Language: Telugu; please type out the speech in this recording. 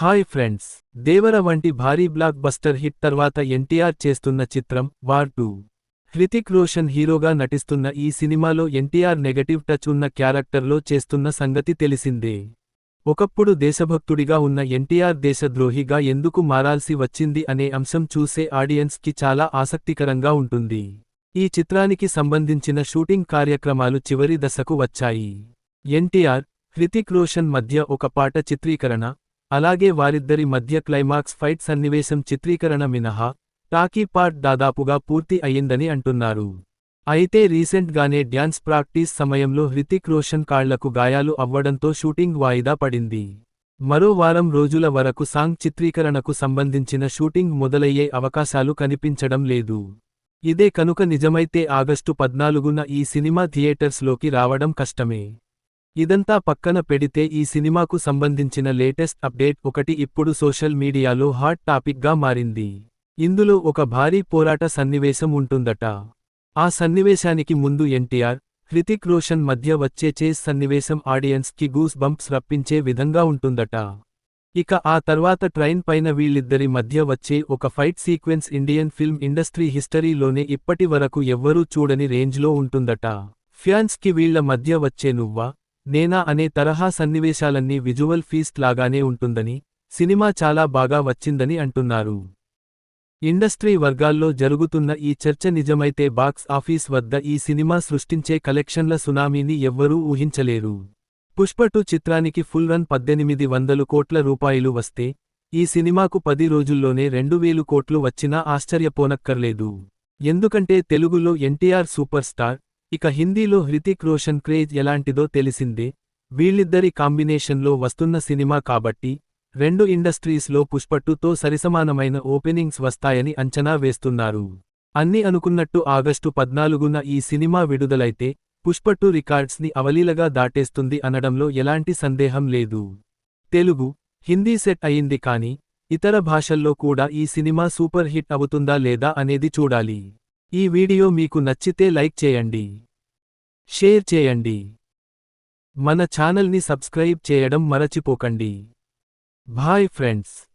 హాయ్ ఫ్రెండ్స్ దేవర వంటి భారీ బ్లాక్ బస్టర్ హిట్ తర్వాత ఎన్టీఆర్ చేస్తున్న చిత్రం వార్ టూ. హృతిక్ రోషన్ హీరోగా నటిస్తున్న ఈ సినిమాలో ఎన్టీఆర్ నెగటివ్ టచ్ ఉన్న క్యారెక్టర్లో చేస్తున్న సంగతి తెలిసిందే. ఒకప్పుడు దేశభక్తుడిగా ఉన్న ఎన్టీఆర్ దేశద్రోహిగా ఎందుకు మారాల్సి వచ్చింది అనే అంశం చూసే ఆడియన్స్కి చాలా ఆసక్తికరంగా ఉంటుంది. ఈ చిత్రానికి సంబంధించిన షూటింగ్ కార్యక్రమాలు చివరి దశకు వచ్చాయి. ఎన్టీఆర్ హృతిక్ రోషన్ మధ్య ఒక పాట చిత్రీకరణ అలాగే వారిద్దరి మధ్య క్లైమాక్స్ ఫైట్ సన్నివేశం చిత్రీకరణ మినహా టాకీ పార్ట్ దాదాపుగా పూర్తి అయ్యిందని అంటున్నారు. అయితే రీసెంట్గానే డ్యాన్స్ ప్రాక్టీస్ సమయంలో హృతిక్ రోషన్ కాళ్ళకు గాయాలు అవ్వడంతో షూటింగ్ వాయిదా పడింది. మరో వారం రోజుల వరకు సాంగ్ చిత్రీకరణకు సంబంధించిన షూటింగ్ మొదలయ్యే అవకాశాలు కనిపించడం లేదు. ఇదే కనుక నిజమైతే ఆగస్టు పద్నాలుగున ఈ సినిమా థియేటర్స్లోకి రావడం కష్టమే. ఇదంతా పక్కన పెడితే ఈ సినిమాకు సంబంధించిన లేటెస్ట్ అప్డేట్ ఒకటి ఇప్పుడు సోషల్ మీడియాలో హాట్ టాపిక్గా మారింది. ఇందులో ఒక భారీ పోరాట సన్నివేశం ఉంటుందట. ఆ సన్నివేశానికి ముందు ఎన్టీఆర్ హృతిక్ రోషన్ మధ్య వచ్చే చేస్ సన్నివేశం ఆడియన్స్కి గూస్ బంప్స్ రప్పించే విధంగా ఉంటుందట. ఇక ఆ తర్వాత ట్రైన్ పైన వీళ్ళిద్దరి మధ్య వచ్చే ఒక fight sequence Indian film industry హిస్టరీలోనే ఇప్పటి వరకు ఎవ్వరూ చూడని రేంజ్లో ఉంటుందట. ఫ్యాన్స్కి వీళ్ళ మధ్య వచ్చే నువ్వా నేనా అనే తరహా సన్నివేశాలన్నీ విజువల్ ఫీస్ట్ లాగానే ఉంటుందని సినిమా చాలా బాగా వచ్చిందని అంటున్నారు. ఇండస్ట్రీ వర్గాల్లో జరుగుతున్న ఈ చర్చ నిజమైతే బాక్స్ ఆఫీస్ వద్ద ఈ సినిమా సృష్టించే కలెక్షన్ల సునామీని ఎవ్వరూ ఊహించలేరు. పుష్పటు చిత్రానికి ఫుల్ రన్ పద్దెనిమిది వందలు కోట్ల రూపాయలు వస్తే ఈ సినిమాకు పది రోజుల్లోనే రెండు వేలు కోట్లు వచ్చినా ఆశ్చర్యపోనక్కర్లేదు. ఎందుకంటే తెలుగులో ఎన్టీఆర్ సూపర్ స్టార్ ఇక హిందీలో హృతిక్ రోషన్ క్రేజ్ ఎలాంటిదో తెలిసిందే. వీళ్ళిద్దరి కాంబినేషన్లో వస్తున్న సినిమా కాబట్టి రెండు ఇండస్ట్రీస్లో పుష్పట్టుతో సరిసమానమైన ఓపెనింగ్స్ వస్తాయని అంచనా వేస్తున్నారు. అన్ని అనుకున్నట్టు ఆగస్టు పద్నాలుగున ఈ సినిమా విడుదలైతే పుష్పట్టు రికార్డ్స్ని అవలీలగా దాటేస్తుంది అనడంలో ఎలాంటి సందేహం లేదు. తెలుగు హిందీ సెట్ అయింది కానీ ఇతర భాషల్లో కూడా ఈ సినిమా సూపర్ హిట్ అవుతుందా లేదా అనేది చూడాలి. ఈ వీడియో మీకు నచ్చితే లైక్ చేయండి. షేర్ చేయండి. మన ఛానల్ని సబ్స్క్రైబ్ చేయడం మరచిపోకండి. Bye friends.